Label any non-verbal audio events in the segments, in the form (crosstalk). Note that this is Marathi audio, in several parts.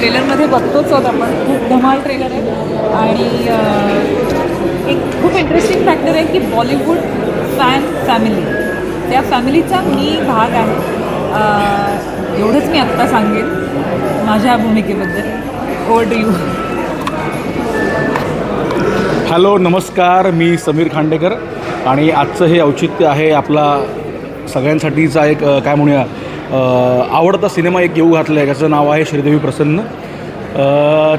ट्रेलरमध्ये बघतोच आहोत आपण. खूप धमाल ट्रेलर आहे. आणि एक खूप इंटरेस्टिंग फॅक्टर आहे की बॉलिवूड फॅन फॅमिली त्या फॅमिलीचा मी भाग आहे. एवढंच मी आत्ता सांगेन माझ्या भूमिकेबद्दल. ओवर टू यू हॅलो नमस्कार. मी समीर खांडेकर. आणि आजचं हे औचित्य आहे आपला सगळ्यांसाठीचा एक काय म्हणूया आवडता सिनेमा एक येऊ घातला आहे त्याचं नाव आहे श्रीदेवी प्रसन्न.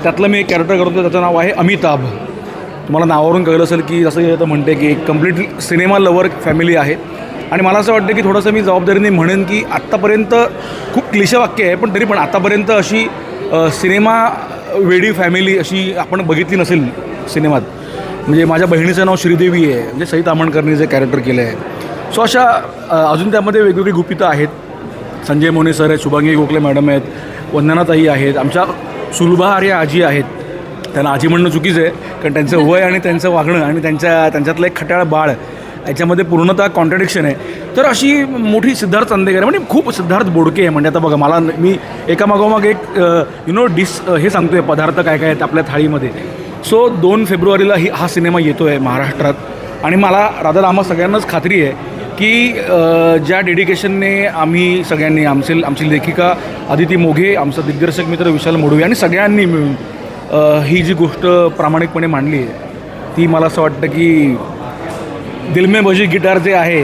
त्यातलं मी एक कॅरेक्टर करतो त्याचं नाव आहे अमिताभ. तुम्हाला नावावरून कळलं असेल की जसं की आता म्हणते की एक कंप्लीट सिनेमा लवर फॅमिली आहे. आणि मला असं वाटतं की थोडंसं मी जबाबदारीने म्हणेन की आत्तापर्यंत खूप क्लिशे वाक्य आहे पण तरी पण आतापर्यंत अशी सिनेमा वेडी फॅमिली अशी आपण बघितली नसेल सिनेमात. म्हणजे माझ्या बहिणीचं नाव श्रीदेवी आहे म्हणजे सई तामणकरने जे कॅरेक्टर केलं आहे सो अशा अजून त्यामध्ये वेगवेगळी गुपितं आहेत. संजय मोने सर आहेत शुभांगी गोखले मॅडम आहेत वंदनाताई आहेत आमच्या सुलभा आर्या आजी आहेत. त्यांना आजी म्हणणं चुकीचं आहे कारण त्यांचं (laughs) वय आणि त्यांचं वागणं आणि त्यांच्या त्यांच्यातलं एक खट्याळ बाळ याच्यामध्ये पूर्णतः कॉन्ट्रडिक्शन आहे. तर अशी मोठी सिद्धार्थ चांदेकर आहे म्हणजे खूप सिद्धार्थ बोडके आहे. म्हणजे आता बघा मला मी एका मागोमाग एक यु नो डिश हे सांगतो आहे पदार्थ काय काय आहेत आपल्या थाळीमध्ये. सो दोन फेब्रुवारीला ही हा सिनेमा येतो आहे महाराष्ट्रात. आणि मला राधा आम्हा सगळ्यांनाच खात्री आहे की ज्या डेडिकेशनने आम्ही सगळ्यांनी आमचे आमची लेखिका आदिती मोघे आमचा दिग्दर्शक मित्र विशाल मोडवे आणि सगळ्यांनी मिळून ही जी गोष्ट प्रामाणिकपणे मांडली आहे ती मला असं वाटतं की दिलमे भजी गिटार जे आहे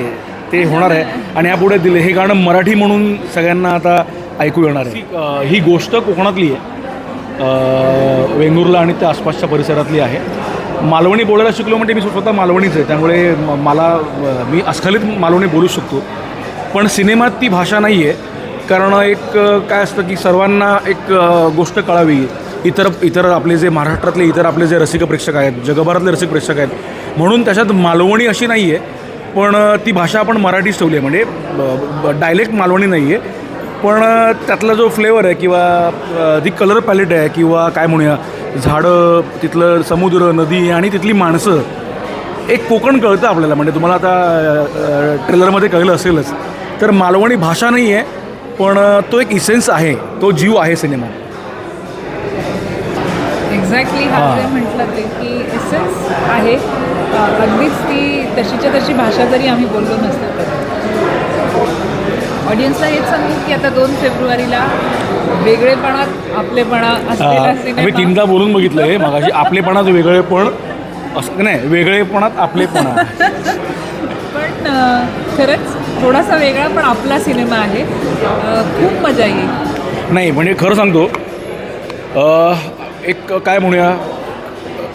ते होणार आहे. आणि यापुढे दिले हे गाणं मराठी म्हणून सगळ्यांना आता ऐकू येणार आहे. ही गोष्ट कोकणातली आहे. वेंगुर्ला आणि त्या आसपासच्या परिसरातली आहे. मालवणी बोलायला शिकलो म्हणजे मी स्वतः मालवणीच आहे. त्यामुळे मला मी अस्खलित मालवणी बोलू शकतो. पण सिनेमात ती भाषा नाही आहे. कारण एक काय असतं की सर्वांना एक गोष्ट कळावी. इतर इतर आपले जे महाराष्ट्रातले इतर आपले जे रसिक प्रेक्षक आहेत जगभरातले रसिक प्रेक्षक आहेत. म्हणून त्याच्यात मालवणी अशी नाही आहे पण ती भाषा आपण मराठीच ठेवली आहे. म्हणजे डायलेक्ट मालवणी नाही आहे पण त्यातला जो फ्लेवर आहे किंवा ती कलर पॅलेट आहे किंवा काय म्हणूया झाडं तिथलं समुद्र नदी आणि तिथली माणसं एक कोकण कळतं आपल्याला. म्हणजे तुम्हाला आता ट्रेलरमध्ये कळलं असेलच. तर मालवणी भाषा नाही आहे पण तो एक इसेन्स आहे. तो जीव आहे सिनेमात एक्झॅक्टली. जे म्हटलं ते की एसेन्स आहे. अगदीच ती तशीच्या तशी भाषा जरी आम्ही बोललो नसतो ऑडियन्सला हेच सांगू की आता दोन फेब्रुवारीला वेगळेपणात आपलेपणा असलेला आम्ही सिनेमा. तीनदा बोलून बघितलं आहे मगाशी आपलेपणात वेगळेपण असं नाही वेगळेपणात आपलेपणा. पण अं, खरंच थोडासा वेगळा पण आपला सिनेमा आहे. अं, खूप मजा येईल. नाही म्हणजे खरं सांगतो अ, एक काय म्हणूया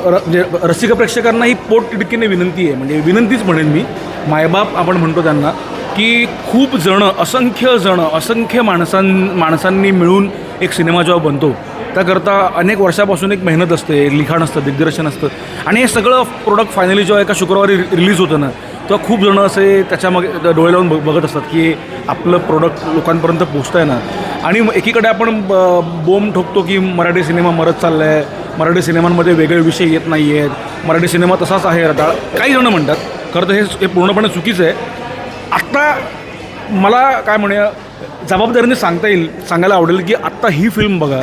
र म्हणजे रसिक प्रेक्षकांना ही पोट तिडकीने विनंती आहे. म्हणजे विनंतीच म्हणेन मी मायबाप आपण म्हणतो त्यांना की खूप जणं असंख्य जणं असंख्य माणसां माणसांनी मिळून एक सिनेमा जेव्हा बनतो त्याकरता अनेक वर्षापासून एक मेहनत असते लिखाण असतं दिग्दर्शन असतं. आणि हे सगळं प्रोडक्ट फायनली जेव्हा एका शुक्रवारी रिलीज होतं ना तेव्हा खूप जणं असे त्याच्यामागे डोळे लावून बघ- बघत असतात की आपलं प्रोडक्ट लोकांपर्यंत पोचतं आहे ना. आणि मग एकीकडे आपण ब- बोंब ठोकतो की मराठी सिनेमा मरत चालला आहे मराठी सिनेमांमध्ये वेगळे विषय येत नाही आहेत मराठी सिनेमा तसाच आहे रटाळ काही जणं म्हणतात खरं तर हे पूर्णपणे चुकीचं आहे. आत्ता मला काय म्हणूया जबाबदारीने सांगता येईल सांगायला आवडेल की आत्ता ही फिल्म बघा.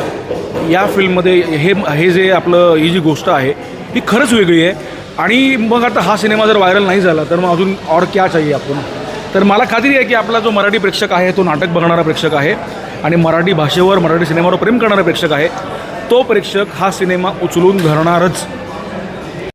या फिल्ममध्ये हे हे जे आपलं ही जी गोष्ट आहे ही खरंच वेगळी आहे. आणि मग आता हा सिनेमा जर व्हायरल नाही झाला तर मग अजून और क्या चाहिए आपण तर मला खात्री आहे की आपला जो मराठी प्रेक्षक आहे तो नाटक बघणारा प्रेक्षक आहे. आणि मराठी भाषेवर मराठी सिनेमावर प्रेम करणारा प्रेक्षक आहे. तो प्रेक्षक हा सिनेमा उचलून धरणारच.